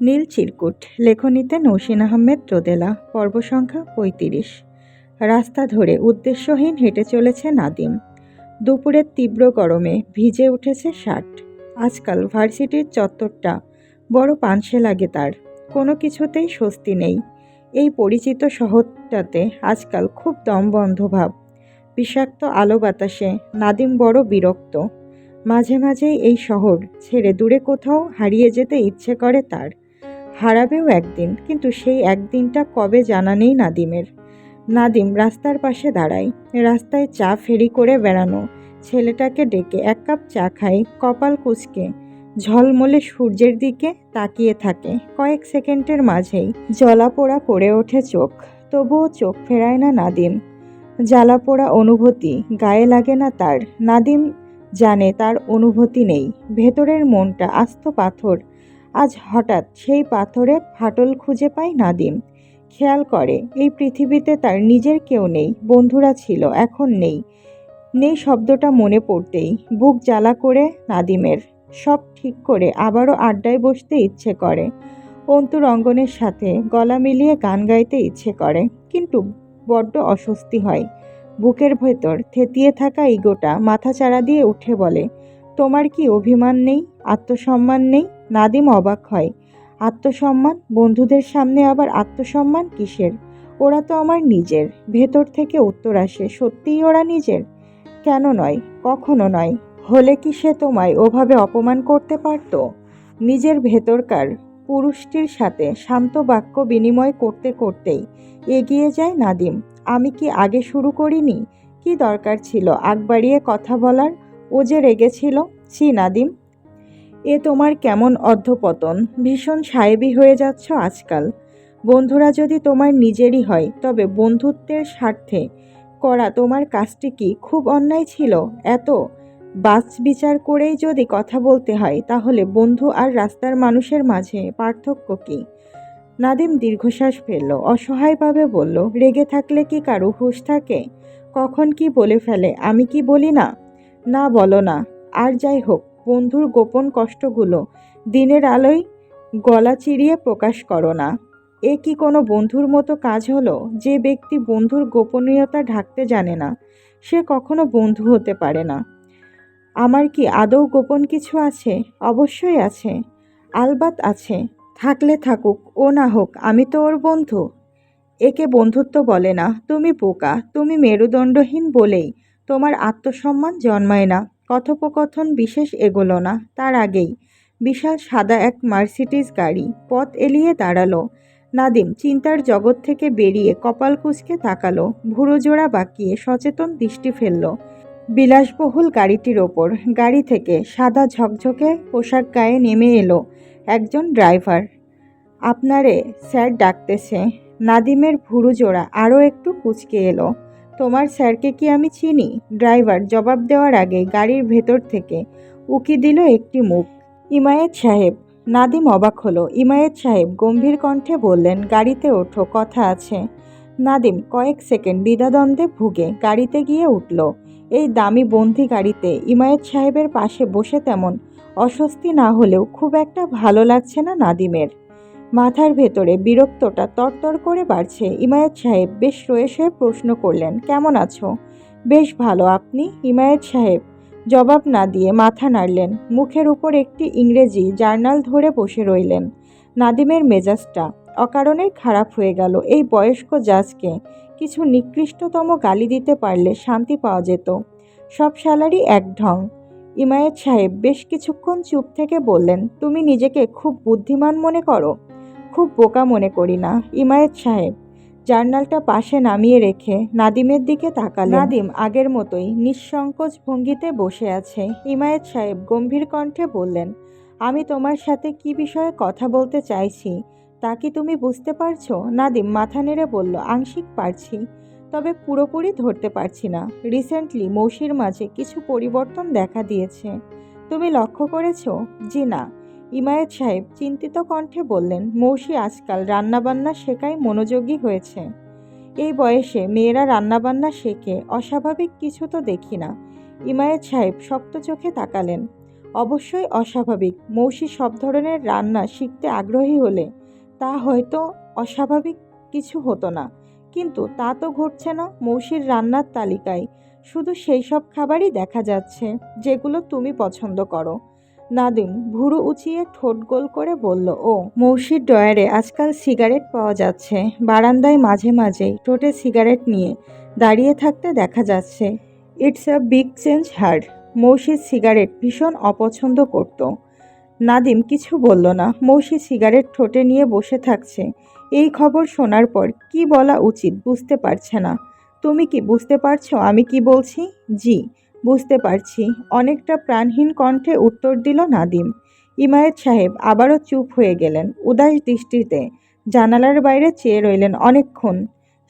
নীল চিরকুট, লেখনীতে নৌসিন আহমেদ রোদেলা, পর্ব সংখ্যা পঁয়ত্রিশ। রাস্তা ধরে উদ্দেশ্যহীন হেঁটে চলেছে নাদিম। দুপুরের তীব্র গরমে ভিজে উঠেছে শার্ট আজকাল ভার্সিটির চত্বরটা বড় পানসে লাগে তার। কোনো কিছুতেই স্বস্তি নেই। এই পরিচিত শহরটাতে আজকাল খুব দমবন্ধ ভাব। বিষাক্ত আলো বাতাসে নাদিম বড় বিরক্ত। মাঝে মাঝেই এই শহর ছেড়ে দূরে কোথাও হারিয়ে যেতে ইচ্ছে করে তার। হারাবেও একদিন, কিন্তু সেই একদিনটা কবে জানা নেই নাদিমের। নাদিম রাস্তার পাশে দাঁড়ায়, রাস্তায় চা ফেরি করে বেড়ানো, ছেলেটাকে ডেকে এক কাপ চা খায় কপাল কুচকে, ঝলমলে সূর্যের দিকে তাকিয়ে থাকে কয়েক সেকেন্ডের মাঝেই। জলাপোড়া করে ওঠে চোখ, তবুও চোখ ফেরায় না নাদিম। জ্বালাপোড়া অনুভূতি, গায়ে লাগে না তার। নাদিম জানে তার অনুভূতি নেই, ভেতরের মনটা আস্ত পাথর আজ হঠাৎ সেই পাথরে ফাটল খুঁজে পায় নাদিম। খেয়াল করে, এই পৃথিবীতে তার নিজের কেউ নেই, বন্ধুরা ছিল, এখন নেই। নেই শব্দটা মনে পড়তেই, বুক জ্বালা করে নাদিমের। সব ঠিক করে আবারও আড্ডায় বসতে ইচ্ছে করে। অন্তরঙ্গনের সাথে গলা মিলিয়ে গান গাইতে ইচ্ছে করে, কিন্তু বড্ড অস্বস্তি হয়। বুকের ভেতর থেতিয়ে থাকা ইগোটা মাথা চাড়া দিয়ে উঠে বলে, তোমার কি অভিমান নেই? আত্মসম্মান নেই? নাদিম অবাক হয়। আত্মসম্মান? বন্ধুদের সামনে আবার আত্মসম্মান কিসের? ওরা তো আমার নিজের। ভেতর থেকে উত্তর আসে, সত্যিই ওরা নিজের? কেন নয়? কখনো নয়। হলে কি সে তোমায় ওভাবে অপমান করতে পারত? নিজের ভেতরকার পুরুষটির সাথে শান্ত বাক্য বিনিময় করতে করতেই এগিয়ে যায় নাদিম। আমি কি আগে শুরু করিনি? কি দরকার ছিল? আগ বাড়িয়ে কথা বলার? ও যে রেগেছিল? ছি, নাদিম। এ তোমার কেমন অর্ধপতন? ভীষণ সাহেবি হয়ে যাচ্ছ আজকাল। বন্ধুরা যদি তোমার নিজেরই হয়, তবে বন্ধুত্বের স্বার্থে করা তোমার কাজটি কি খুব অন্যায় ছিল? এত বাস বিচার করেই যদি কথা বলতে হয়, তাহলে বন্ধু আর রাস্তার মানুষের মাঝে পার্থক্য কী? নাদিম দীর্ঘশ্বাস ফেলল অসহায়ভাবে বলল, রেগে থাকলে কি কারও হুঁশ থাকে? কখন কি বলে ফেলে? আমি কি বলি না? না, বলো না। আর যাই হোক বন্ধুর গোপন কষ্টগুলো। দিনের আলোয় গলা চিরিয়ে প্রকাশ করো না। এ কি কোনো বন্ধুর মতো কাজ হলো? যে ব্যক্তি বন্ধুর গোপনীয়তা ঢাকতে জানে না, সে কখনো বন্ধু হতে পারে না। আমার কি আদৌ গোপন কিছু আছে? অবশ্যই আছে। আলবাত আছে। থাকলে থাকুক, ও না হোক, আমি তো ওর বন্ধু। একে বন্ধুত্ব বলে না। তুমি বোকা, তুমি মেরুদণ্ডহীন বলেই তোমার আত্মসম্মান জন্মায় না। কথোপকথন বিশেষ এগোলো না। তার আগেই বিশাল সাদা এক মার্সিডিজ গাড়ি পথ এলিয়ে দাঁড়াল। নাদিম চিন্তার জগৎ থেকে বেরিয়ে কপাল কুচকে তাকালো। ভুরো জোড়া বাঁকিয়ে সচেতন দৃষ্টি ফেলল। বিলাসবহুল গাড়িটির ওপর গাড়ি থেকে সাদা ঝকঝকে পোশাক গায়ে নেমে এলো একজন ড্রাইভার। আপনারে স্যার ডাকতেছে। নাদিমের ভুরু জোড়া আরও একটু কুচকে এলো। তোমার স্যারকে কি আমি চিনি? ড্রাইভার জবাব দেওয়ার আগে গাড়ির ভেতর থেকে উকি দিল একটি মুখ। ইমায়েত সাহেব, নাদিম অবাক হলো। ইমায়েত সাহেব গম্ভীর কণ্ঠে বললেন, গাড়িতে ওঠো, কথা আছে। নাদিম কয়েক সেকেন্ড দ্বিধাদ্বন্দ্বে ভুগে গাড়িতে গিয়ে উঠল। এই দামি বন্দি গাড়িতে ইমায়েত সাহেবের পাশে বসে তেমন অস্বস্তি না হলেও খুব একটা ভালো লাগছে না নাদিমের। মাথার ভেতরে বিরক্তটা তরতর করে বাড়ছে। ইমায়েত সাহেব বেশ রয়ে শয়ে প্রশ্ন করলেন, কেমন আছো? বেশ ভালো, আপনি? ইমায়েত সাহেব জবাব না দিয়ে মাথা নাড়লেন। মুখের উপর একটি ইংরেজি জার্নাল ধরে বসে রইলেন। নাদিমের মেজাজটা অকারণে খারাপ হয়ে গেল। এই বয়স্ক জাজকে কিছু নিকৃষ্টতম গালি দিতে পারলে শান্তি পাওয়া যেত। সব স্যালারি এক ঢং। ইমায়েত সাহেব বেশ কিছুক্ষণ চুপ থেকে বললেন, তুমি নিজেকে খুব বুদ্ধিমান মনে করো? খুব বোকা মনে করি না। ইমায়েত সাহেব, জার্নালটা পাশে নামিয়ে রেখে নাদিমের দিকে তাকালেন। নাদিম আগের মতোই নিঃসংকোচ ভঙ্গিতে বসে আছে। ইমায়েত সাহেব গম্ভীর কণ্ঠে বললেন, আমি তোমার সাথে কি বিষয়ে কথা বলতে চাইছি, তা কি তুমি বুঝতে পারছ? নাদিম মাথা নেড়ে বলল, আংশিক পারছি, তবে পুরোপুরি ধরতে পারছি না। রিসেন্টলি মৌসির মাঝে কিছু পরিবর্তন দেখা দিয়েছে। তুমি লক্ষ্য করেছ? জি না। ইমায়েত সাহেব চিন্তিত কণ্ঠে বললেন, মৌসি, আজকাল রান্নাবান্না শেখায় মনোযোগী হয়েছে। এই বয়সে মেয়েরা রান্নাবান্না শেখে, অস্বাভাবিক কিছু তো দেখি না। ইমায়েত সাহেব শক্ত চোখে তাকালেন। অবশ্যই অস্বাভাবিক। মৌসি সব ধরনের রান্না শিখতে আগ্রহী হলে তা হয়তো অস্বাভাবিক কিছু হতো না। কিন্তু তা তো ঘটছে না মৌসির রান্নার তালিকায়। শুধু সেই সব খাবারই দেখা যাচ্ছে, যেগুলো তুমি পছন্দ করো। নাদিম ভুরু উঁচিয়ে ঠোঁট গোল করে বলল, ও, মৌসির ডয়ারে আজকাল সিগারেট পাওয়া যাচ্ছে। বারান্দায় মাঝে মাঝেই ঠোঁটে সিগারেট নিয়ে দাঁড়িয়ে থাকতে দেখা যাচ্ছে। It's a big change her মৌসির cigarette ভীষণ অপছন্দ করত। নাদিম কিছু বলল না। মৌসি সিগারেট ঠোঁটে নিয়ে বসে থাকছে। এই খবর শোনার পর কি বলা উচিত বুঝতে পারছে না। তুমি কি বুঝতে পারছ আমি কি বলছি? জি। বুঝতে পারছি। অনেকটা প্রাণহীন কণ্ঠে উত্তর দিল নাদিম। ইমায়েত সাহেব আবারও চুপ হয়ে গেলেন, উদাস দৃষ্টিতে জানালার বাইরে চেয়ে রইলেন অনেকক্ষণ।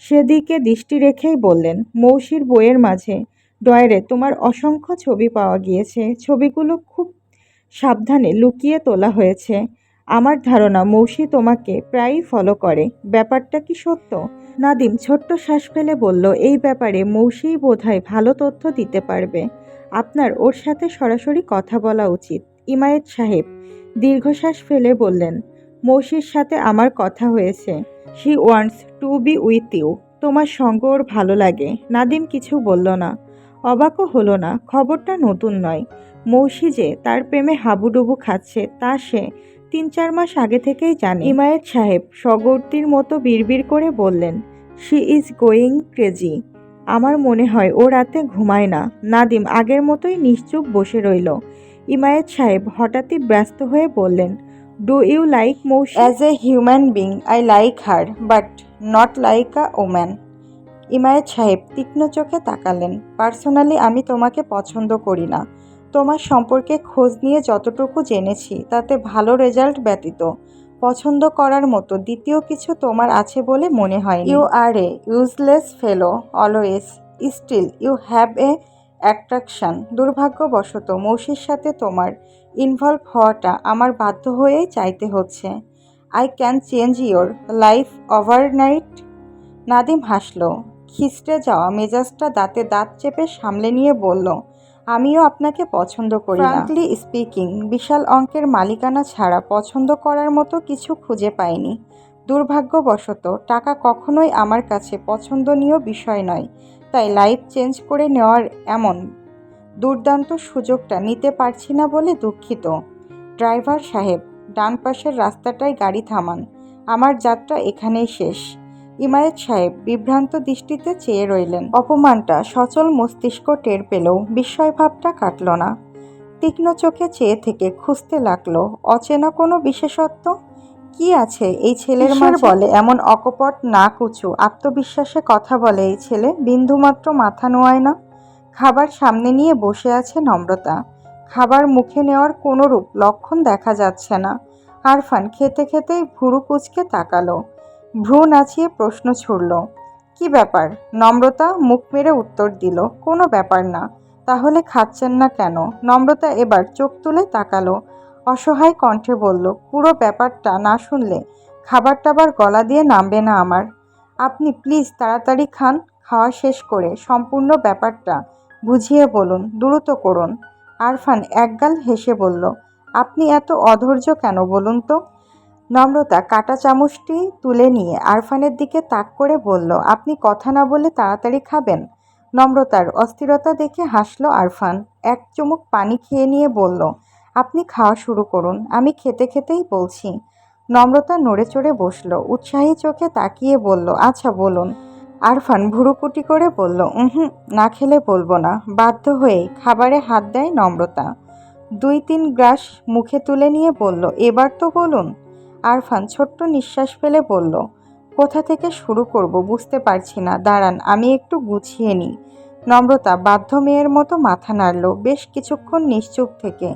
সেদিকে দৃষ্টি রেখেই বললেন, মৌসির বইয়ের মাঝে ডয়ারে তোমার অসংখ্য ছবি পাওয়া গিয়েছে। ছবিগুলো খুব সাবধানে লুকিয়ে তোলা হয়েছে। আমার ধারণা মৌসি তোমাকে প্রায়ই ফলো করে। ব্যাপারটা কি সত্য? নাদিম ছোট্ট শ্বাস ফেলে বলল, এই ব্যাপারে মৌসিই বোধহয় ভালো তথ্য দিতে পারবে। আপনার ওর সাথে সরাসরি কথা বলা উচিত। ইমায়েত সাহেব দীর্ঘশ্বাস ফেলে বললেন, মৌসির সাথে আমার কথা হয়েছে। She wants to be with you তোমার সঙ্গ ওর ভালো লাগে। নাদিম কিছু বলল না। অবাকও হলো না, খবরটা নতুন নয়। মৌসি যে তার প্রেমে হাবুডুবু খাচ্ছে, তা সে তিন চার মাস আগে থেকেই জানে। ইমায়েত সাহেব সগর্তির মতো বিড়বিড় করে বললেন শি ইজ গোয়িং ক্রেজি। আমার মনে হয় ও রাতে ঘুমায় না। নাদিম আগের মতোই নিশ্চুপ বসে রইল। ইমায়েত সাহেব হঠাৎই ব্যস্ত হয়ে বললেন do you like Mousi as a human being I like her but not like a woman Imayet সাহেব তীক্ষ্ণ চোখে তাকালেন। পার্সোনালি আমি তোমাকে পছন্দ করি না। তোমার সম্পর্কে খোঁজ নিয়ে যতটুকু জেনেছি, তাতে ভালো রেজাল্ট ব্যতীত। পছন্দ করার মতো দ্বিতীয় কিছু তোমার আছে বলে মনে হয় you are a useless fellow always still you have a attraction দুর্ভাগ্যবশত, মৌসির সাথে তোমার ইনভলভ হওয়াটা আমার বাধ্য হয়েই চাইতে হচ্ছে। I can change your life overnight Nadim হাসল। খিস্টে যাওয়া মেজাজটা দাঁতে দাঁত চেপে সামলে নিয়ে বলল আমিও আপনাকে পছন্দ করি ফ্রাঙ্কলি স্পিকিং বিশাল অঙ্কের মালিকানা ছাড়া পছন্দ করার মতো কিছু খুঁজে পাইনি। দুর্ভাগ্যবশত, টাকা কখনোই আমার কাছে পছন্দনীয় বিষয় নয়, তাই লাইফ চেঞ্জ করে নেওয়ার এমন দুর্দান্ত সুযোগটা নিতে পারছি না বলে দুঃখিত। ড্রাইভার সাহেব, ডান পাশের রাস্তাটায় গাড়ি থামান, আমার যাত্রা এখানেই শেষ। ইমায়েত সাহেব বিভ্রান্ত দৃষ্টিতে চেয়ে রইলেন। অপমানটা সচল মস্তিষ্ক টের পেলেও বিস্ময়ভাবটা কাটল না। তীক্ষ্ণ চোখে চেয়ে থেকে খুঁজতে লাগল অচেনা কোনো বিশেষত্ব? কি আছে এই ছেলের মাঝে? বলে? এমন অকপট না কুচু আত্মবিশ্বাসে কথা বলে এই ছেলে? বিন্দুমাত্র মাথা নোয়ায় না? খাবার সামনে নিয়ে বসে আছে নম্রতা। খাবার মুখে নেওয়ার কোনোরূপ লক্ষণ দেখা যাচ্ছে না। আরফান খেতে খেতেই ভুরু কুচকে তাকালো। ভ্রু নাচিয়ে প্রশ্ন ছুড়ল, কি ব্যাপার? নম্রতা মুখ মেরে উত্তর দিল, কোনো ব্যাপার না, তাহলে খাচ্ছেন না কেন? নম্রতা এবার চোখ তুলে তাকালো, অসহায় কণ্ঠে বলল, পুরো ব্যাপারটা না শুনলে খাবার টাবার গলা দিয়ে নামবে না আমার। আপনি প্লিজ তাড়াতাড়ি খান, খাওয়া শেষ করে সম্পূর্ণ ব্যাপারটা বুঝিয়ে বলুন, দ্রুত করুন। আরফান একগাল হেসে বলল, আপনি এত অধৈর্য কেন বলুন তো? নম্রতা, কাটা চামচটি তুলে নিয়ে আরফানের দিকে তাক করে বলল, আপনি কথা না বলে তাড়াতাড়ি খাবেন? নম্রতার অস্থিরতা দেখে হাসলো আরফান। এক চুমুক পানি খেয়ে নিয়ে বলল, আপনি খাওয়া শুরু করুন, আমি খেতে খেতেই বলছি। নম্রতা নড়ে চড়ে বসল, উৎসাহী চোখে তাকিয়ে বলল আচ্ছা বলুন। আরফান ভুরুকুটি করে বলল হুম না খেলে বলব না। বাধ্য হয়ে খাবারে হাত দেয় নম্রতা। দুই তিন গ্রাস মুখে তুলে নিয়ে বলল, এবার তো বলুন। আরফান ছোট্ট নিঃশ্বাস ফেলে বলল, কোথা থেকে শুরু করব বুঝতে পারছি না। দাঁড়ান, আমি একটু গুছিয়ে নিই। নম্রতা বাধ্য মেয়ের মতো মাথা নাড়ল বেশ কিছুক্ষণ নিশ্চুপ থেকে।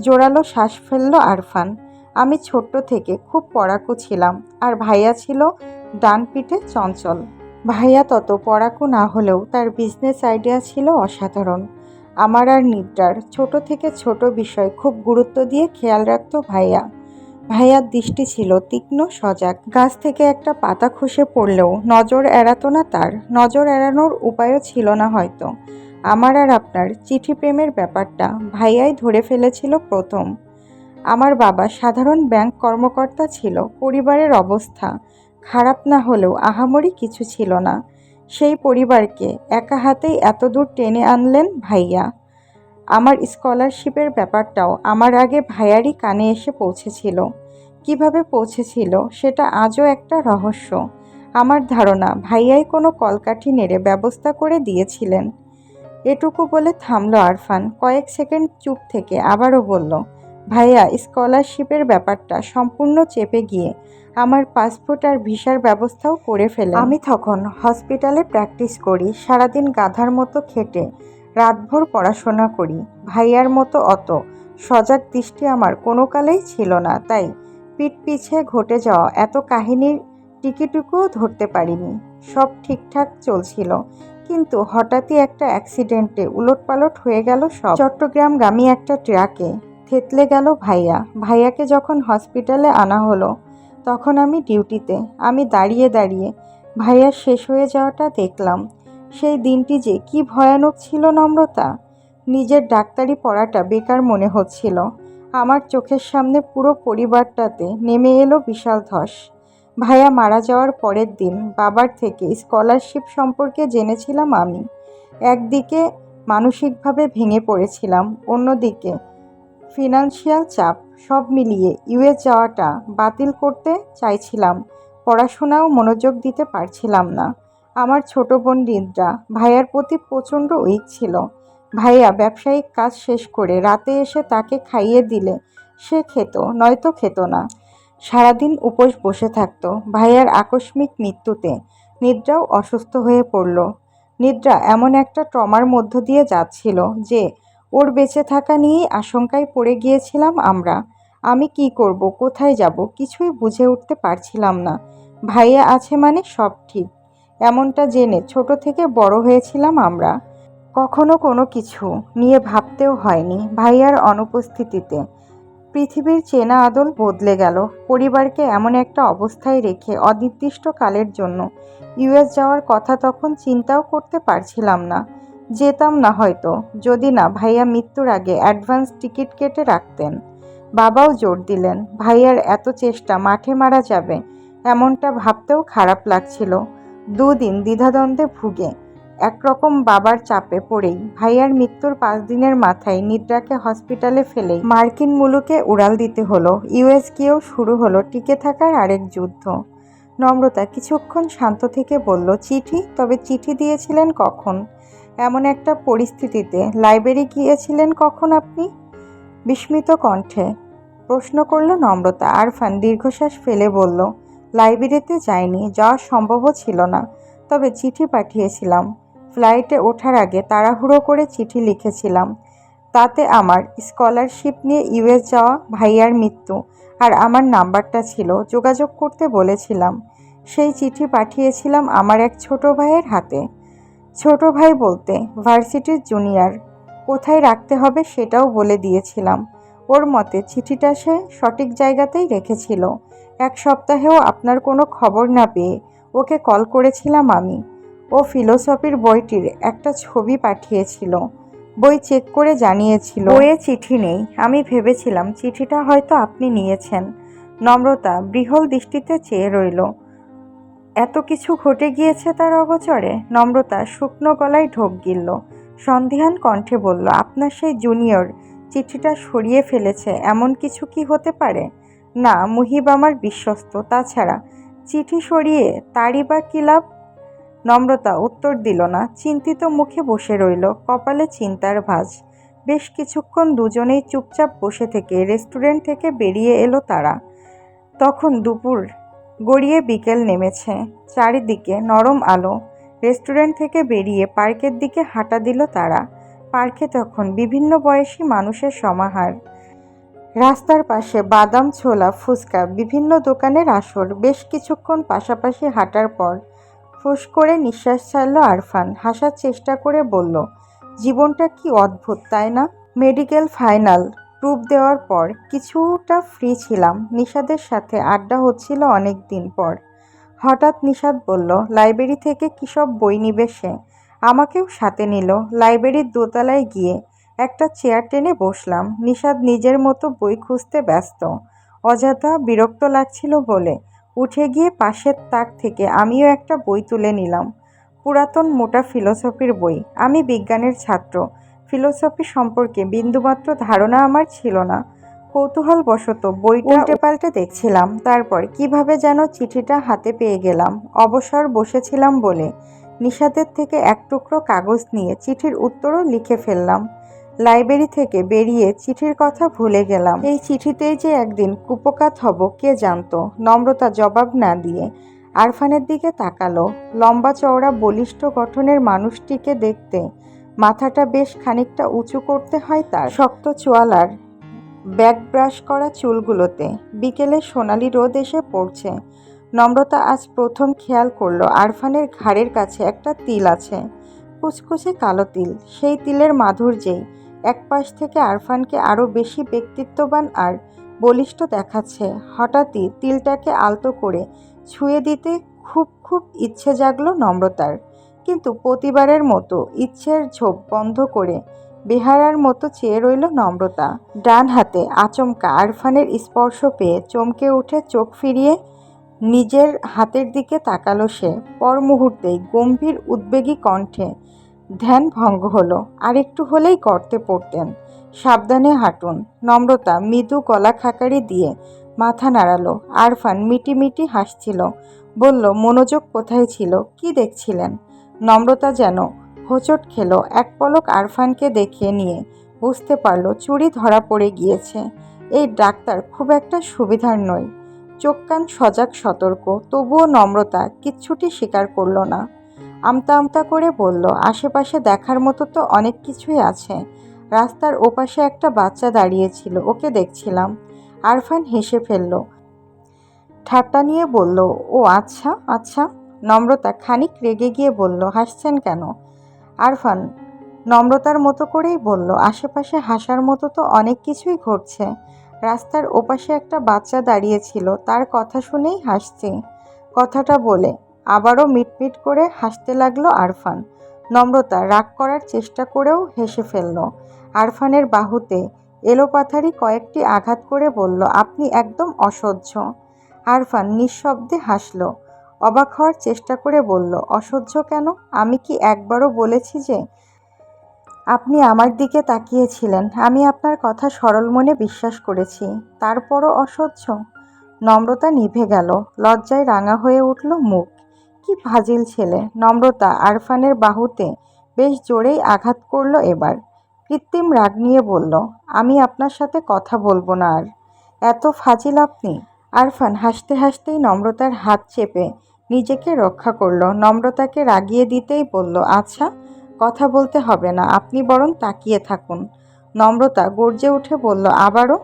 জোরালো শ্বাস ফেলল আরফান। আমি ছোট্ট থেকে খুব পড়াকু ছিলাম, আর ভাইয়া ছিল ডান পিঠে চঞ্চল। ভাইয়া তত পড়াকু না হলেও তার বিজনেস আইডিয়া ছিল অসাধারণ। আমার আর নিদ্রার ছোট থেকে ছোট বিষয় খুব গুরুত্ব দিয়ে খেয়াল রাখত ভাইয়া। ভাইয়ার দৃষ্টি ছিল তীক্ষ্ণ, সজাগ। গাছ থেকে একটা পাতা খসে পড়লেও নজর এড়াতো না তার। নজর এড়ানোর উপায়ও ছিল না হয়তো। আমার আর আপনার চিঠি প্রেমের ব্যাপারটা ভাইয়াই ধরে ফেলেছিল প্রথম। আমার বাবা সাধারণ ব্যাংক কর্মকর্তা ছিল, পরিবারের অবস্থা খারাপ না হলেও আহামরি কিছু ছিল না। সেই পরিবারকে একা হাতেই এত দূর টেনে আনলেন ভাইয়া। আমার স্কলারশিপের ব্যাপারটাও আমার আগে ভাইয়ারই কানে এসে পৌঁছেছিল। কীভাবে পৌঁছেছিল সেটা আজও একটা রহস্য। আমার ধারণা, ভাইয়াই কোনো কলকাঠি নেড়ে ব্যবস্থা করে দিয়েছিলেন। এটুকু বলে থামলো আরফান, কয়েক সেকেন্ড চুপ থেকে আবারও বলল, ভাইয়া, স্কলারশিপের ব্যাপারটা সম্পূর্ণ চেপে গিয়ে আমার পাসপোর্ট আর ভিসার ব্যবস্থাও করে ফেলে আমি তখন হসপিটালে প্র্যাকটিস করি, সারাদিন গাধার মতো খেটে রাতভর পড়াশোনা করি। ভাইয়ার মতো অত। সজাগ দৃষ্টি আমার কোনো কালেই ছিল না, তাই পিঠ পিছে ঘটে যাওয়া এত কাহিনীর টিকিটুকুও ধরতে পারিনি। সব ঠিকঠাক চলছিল, কিন্তু হঠাৎই একটা অ্যাক্সিডেন্টে উলটপালট হয়ে গেল সব। চট্টগ্রামগামী একটা ট্রাকে থেতলে গেল ভাইয়া। ভাইয়াকে যখন হসপিটালে আনা হলো, তখন আমি ডিউটিতে। আমি দাঁড়িয়ে দাঁড়িয়ে ভাইয়ার শেষ হয়ে যাওয়াটা দেখলাম। সেই দিনটি যে কি ভয়ানক ছিল নম্রতা, নিজের ডাক্তারি পড়াটা বেকার মনে হচ্ছিল। আমার চোখের সামনে পুরো পরিবারটাতে নেমে এলো বিশাল ধস। ভাইয়া মারা যাওয়ার পরের দিন বাবার থেকে স্কলারশিপ সম্পর্কে জেনেছিলাম আমি। একদিকে মানসিকভাবে ভেঙে পড়েছিলাম, অন্যদিকে ফিনান্সিয়াল চাপ, সব মিলিয়ে ইউএস যাওয়াটা বাতিল করতে চাইছিলাম, পড়াশোনাও মনোযোগ দিতে পারছিলাম না। আমার ছোট বোন নিদ্রা ভাইয়ার প্রতি প্রচণ্ড উইক ছিল। ভাইয়া ব্যবসায়িক কাজ শেষ করে রাতে এসে তাকে খাইয়ে দিলে, সে খেত, নয়তো খেত না। সারাদিন উপোস বসে থাকতো, ভাইয়ার আকস্মিক মৃত্যুতে। নিদ্রাও অসুস্থ হয়ে পড়ল। নিদ্রা এমন একটা ট্রমার মধ্য দিয়ে যাচ্ছিল যে, ওর বেঁচে থাকা নিয়েই আশঙ্কায় পড়ে গিয়েছিলাম আমরা। আমি কি করব, কোথায় যাব, কিছুই বুঝে উঠতে পারছিলাম না। ভাইয়া আছে মানে সব ঠিক। এমনটা জেনে ছোট থেকে বড় হয়েছিলাম আমরা। কখনো কোনো কিছু নিয়ে ভাবতেও হয়নি ভাইয়ার অনুপস্থিতিতে। পৃথিবীর চেনা আদল বদলে গেল। পরিবারকে এমন একটা অবস্থায় রেখে অনির্দিষ্টকালের জন্য ইউএস যাওয়ার কথা তখন চিন্তাও করতে পারছিলাম না। যেতাম না হয়তো, যদি না ভাইয়া মৃত্যুর আগে অ্যাডভান্স টিকিট কেটে রাখতেন। বাবাও জোর দিলেন, ভাইয়ার এত চেষ্টা মাঠে মারা যাবে, এমনটা ভাবতেও খারাপ লাগছিল। দুদিন দ্বিধাদ্বন্দ্বে ভুগে। একরকম বাবার চাপে পড়েই ভাইয়ার মৃত্যুর পাঁচ দিনের মাথায় নিদ্রাকে হসপিটালে ফেলেই মার্কিন মুলুকে উড়াল দিতে হলো। ইউএস গিয়েও শুরু হলো টিকে থাকার আরেক যুদ্ধ। নম্রতা কিছুক্ষণ শান্ত থেকে বলল, চিঠি? তবে চিঠি দিয়েছিলেন কখন? এমন একটা পরিস্থিতিতে লাইব্রেরি গিয়েছিলেন কখন আপনি? বিস্মিত কণ্ঠে প্রশ্ন করল নম্রতা। আরফান দীর্ঘশ্বাস ফেলে বলল লাইব্রেরিতে যায়নি যাওয়া সম্ভবও ছিল না। তবে চিঠি পাঠিয়েছিলাম। ফ্লাইটে ওঠার আগে তাড়াহুড়ো করে চিঠি লিখেছিলাম। তাতে আমার স্কলারশিপ নিয়ে ইউএস যাওয়া ভাইয়ার মৃত্যু আর আমার নাম্বারটা ছিল, যোগাযোগ করতে বলেছিলাম। সেই চিঠি পাঠিয়েছিলাম আমার এক ছোট ভাইয়ের হাতে। ছোট ভাই বলতে, ভার্সিটির জুনিয়র। কোথায় রাখতে হবে সেটাও বলে দিয়েছিলাম। ওর মতে চিঠিটা সে সঠিক জায়গাতেই রেখেছিল। এক সপ্তাহেও আপনার কোনো খবর না পেয়ে ওকে কল করেছিলাম আমি। ও ফিলোসফির বইটির একটা ছবি পাঠিয়েছিল। বই চেক করে জানিয়েছিল। বইয়ে চিঠি নেই। আমি ভেবেছিলাম চিঠিটা হয়তো আপনি নিয়েছেন। নম্রতা, বৃহল দৃষ্টিতে চেয়ে রইল। এত কিছু ঘটে গিয়েছে তার অগচরে? নম্রতা শুকনো গলায় ঢোক গিলল। সন্ধিহান কণ্ঠে বলল, আপনার সেই জুনিয়র চিঠিটা সরিয়ে ফেলেছে। এমন কিছু কি হতে পারে? না, মুহিব আমার বিশ্বস্ত। তাছাড়া চিঠি সরিয়ে তারই বা কী লাভ? নম্রতা উত্তর দিল না, চিন্তিত মুখে বসে রইল, কপালে চিন্তার ভাঁজ। বেশ কিছুক্ষণ দুজনেই চুপচাপ বসে থেকে রেস্টুরেন্ট থেকে বেরিয়ে এলো তারা। তখন দুপুর গড়িয়ে বিকেল নেমেছে। চারিদিকে নরম আলো। রেস্টুরেন্ট থেকে বেরিয়ে পার্কের দিকে হাঁটা দিল তারা। পার্কে তখন বিভিন্ন বয়সী মানুষের সমাহার। রাস্তার পাশে বাদাম, ছোলা, ফুচকা, বিভিন্ন দোকানের আসর, বেশ কিছুক্ষণ পাশাপাশি হাঁটার পর ফুস করে নিঃশ্বাস ছাড়ল আরফান। হাসার চেষ্টা করে বলল, জীবনটা কি অদ্ভুত, তাই না? Medical final. প্রুফ দেওয়ার পর কিছুটা ফ্রি ছিলাম। নিষাদের সাথে আড্ডা হচ্ছিল অনেক দিন পর। হঠাৎ নিষাদ বলল, লাইব্রেরি থেকে কী সব বই নিবে সে? আমাকেও সাথে নিল। লাইব্রেরির দোতলায় গিয়ে একটা চেয়ার টেনে বসলাম। নিষাদ নিজের মতো বই খুঁজতে ব্যস্ত। অযথা বিরক্ত লাগছিল বলে উঠে গিয়ে পাশের তাক থেকে আমিও একটা বই তুলে নিলাম। পুরাতন মোটা ফিলোসফির বই। আমি বিজ্ঞানের ছাত্র। ফিলোসফি সম্পর্কে বিন্দুমাত্র ধারণা আমার ছিল না। কৌতূহলবশত বইটা উল্টে পাল্টে দেখছিলাম। তারপর কীভাবে যেন চিঠিটা হাতে পেয়ে গেলাম। অবসর বসেছিলাম বলে নিষাদের থেকে এক টুকরো কাগজ নিয়ে চিঠির উত্তরও লিখে ফেললাম। লাইব্রেরি থেকে বেরিয়ে চিঠির কথা ভুলে গেলাম। এই চিঠিতেই যে একদিন কুপকাত হব, কে জানতো? নম্রতা জবাব না দিয়ে আরফানের দিকে তাকালো। লম্বা চওড়া বলিষ্ঠ গঠনের মানুষটিকে দেখতে মাথাটা বেশ খানিকটা উঁচু করতে হয় তার। শক্ত চোয়ালার ব্যাগ ব্রাশ করা চুলগুলোতে বিকেলে সোনালি রোদ এসে পড়ছে। নম্রতা আজ প্রথম খেয়াল করল আরফানের ঘাড়ের কাছে একটা তিল আছে, কুচকুচে কালো তিল। সেই তিলের মাধুর্যেই এক পাশ থেকে আরফানকে আরও বেশি ব্যক্তিত্ববান আর বলিষ্ঠ দেখাচ্ছে। হঠাৎই তিলটাকে আলতো করে ছুঁয়ে দিতে খুব খুব ইচ্ছে জাগলো নম্রতার। কিন্তু প্রতিবারের মতো ইচ্ছের ঝোপ বন্ধ করে বেহারার মতো চেয়ে রইল নম্রতা। ডান হাতে আচমকা আরফানের স্পর্শ পেয়ে চমকে উঠে চোখ ফিরিয়ে নিজের হাতের দিকে তাকালো সে। পর মুহূর্তেই গম্ভীর উদ্বেগী কণ্ঠে ধ্যান ভঙ্গ হলো। আর একটু হলেই গর্তে পড়তেন। সাবধানে হাঁটুন। নম্রতা মৃদু গলা খাকারি দিয়ে মাথা নাড়ালো। আরফান মিটি মিটি হাসছিল। বলল, মনোযোগ কোথায় ছিল? কি দেখছিলেন? নম্রতা যেন হোঁচট খেলো। এক পলক আরফানকে দেখে নিয়ে বুঝতে পারল, চুরি ধরা পড়ে গিয়েছে। এই ডাক্তার খুব একটা সুবিধার নয়। চোখ কান সজাগ সতর্ক। তবুও নম্রতা কিচ্ছুটি স্বীকার করল না। আমতা আমতা করে বলল, আশেপাশে দেখার মতো তো অনেক কিছুই আছে। রাস্তার ওপাশে একটা বাচ্চা দাঁড়িয়েছিল, ওকে দেখছিলাম। আরফান হেসে ফেলল, ঠাট্টা নিয়ে বলল, ও আচ্ছা আচ্ছা। নম্রতা খানিক রেগে গিয়ে বলল, হাসছেন কেন? আরফান নম্রতার মতো করেই বলল, আশেপাশে হাসার মতো তো অনেক কিছুই ঘটছে। রাস্তার ওপাশে একটা বাচ্চা দাঁড়িয়েছিল, তার কথা শুনেই হাসছি। কথাটা বলে আবারও মিটমিট করে হাসতে লাগল আরফান। নম্রতা রাগ করার চেষ্টা করেও হেসে ফেলল। আরফানের বাহুতে এলোপাথারি কয়েকটি আঘাত করে বলল, আপনি একদম অসহ্য। আরফান নিঃশব্দে হাসল, অবাক হওয়ার চেষ্টা করে বলল, অসহ্য কেন? আমি কি একবারও বলেছি যে আপনি আমার দিকে তাকিয়েছিলেন? আমি আপনার কথা সরল মনে বিশ্বাস করেছি। তারপরও অসহ্য? নম্রতা নিভে গেল, লজ্জায় রাঙা হয়ে উঠল মুখ। কি ফাজিল ছেলে। নম্রতা আরফানের বাহুতে বেশ জোরেই আঘাত করল এবার। কৃত্রিম রাগ নিয়ে বলল, আমি আপনার সাথে কথা বলব না আর। এত ফাজিল আপনি? আরফান হাসতে হাসতেই নম্রতার হাত চেপে নিজেকে রক্ষা করল। নম্রতাকে রাগিয়ে দিতেই বলল আচ্ছা কথা বলতে হবে না, আপনি বরং তাকিয়ে থাকুন। নম্রতা গর্জে উঠে বলল, আবারও?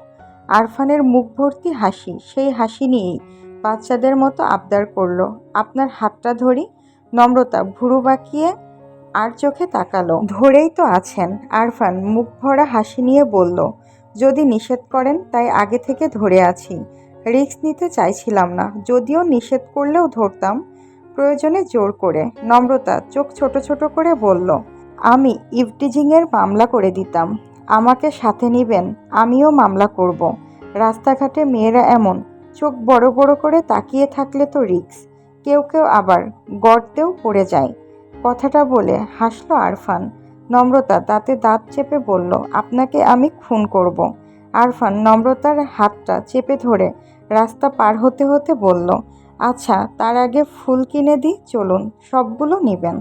আরফানের মুখ ভর্তি হাসি, সেই হাসি নিয়েই বাচ্চাদের মতো আবদার করল। আপনার হাতটা ধরি? নম্রতা ভুরু বাঁকিয়ে আর চোখে তাকালো। ধরেই তো আছেন। আরফান মুখ ভরা হাসি নিয়ে বলল, যদি নিষেধ করেন, তাই আগে থেকে ধরে আছি। রিস্ক নিতে চাইছিলাম না, যদিও নিষেধ করলেও ধরতাম। প্রয়োজনে জোর করে। নম্রতা চোখ ছোট ছোট করে বলল, আমি ইভটিজিংয়ের মামলা করে দিতাম। আমাকে সাথে নিবেন, আমিও মামলা করব। রাস্তাঘাটে মেয়েরা এমন চোখ বড় বড় করে তাকিয়ে থাকলে তো রিক্স। কেউ কেউ আবার গর্তেও পড়ে যায়। কথাটা বলে হাসলো আরফান। নম্রতা তাতে দাঁত চেপে বলল, আপনাকে আমি খুন করব। আরফান নম্রতার হাতটা চেপে ধরে রাস্তা পার হতে হতে বলল আচ্ছা তার আগে ফুল কিনে দিই, চলুন, সবগুলো নেবেন।